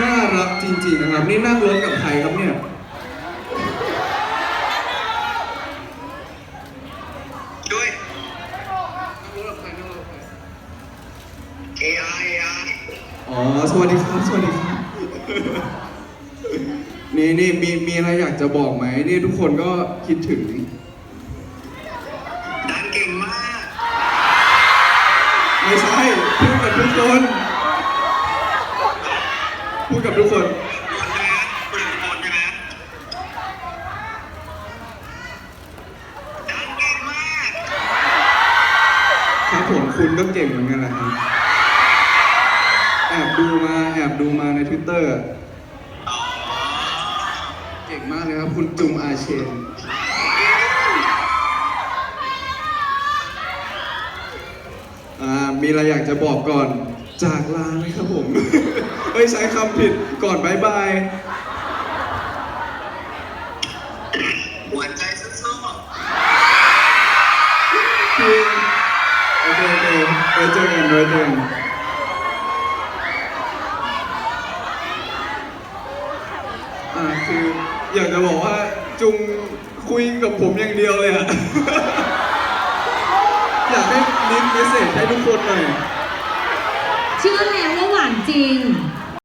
ริงๆนะครับ นี่นั่งรถกับใครครับเนี่ย ด้วยนั่งรถกับใครนั่งรถกับใคร AI AI อ๋อ สวัสดีครับ สวัสดีครับ นี่นี่มีมีอะไรอยากจะบอกไหมนี่ทุกคนก็คิดถึง ดังเก่งมาก ไม่ใช่พูดกับทุกคน พูดกับทุกคนคนใช่ไหมคุณเป็นคนใช่ไหมดังเก่งมากครับผมคุณก็เก่งเหมือนกันแหละครับแอบดูมาแอบดูมาในทวิตเตอร์อ๋อเก่งมากเลยครับ คุณจุงอาเชนอ่ามีอะไรอยากจะบอกก่อนจากลาไหมครับผม เฮ้ยใช้คำผิดก่อนบายบาย หัวใจสู้คือโอเคโอเคไว้เจอกันไว้เจอกันอ่าคืออยากจะบอกว่าจุงคุยกับผมอย่างเดียวเลยอะ อยากให้ลิสต์เมสเซจให้ทุกคนหน่อย เชื่อแล้วว่าหวานจริงๆ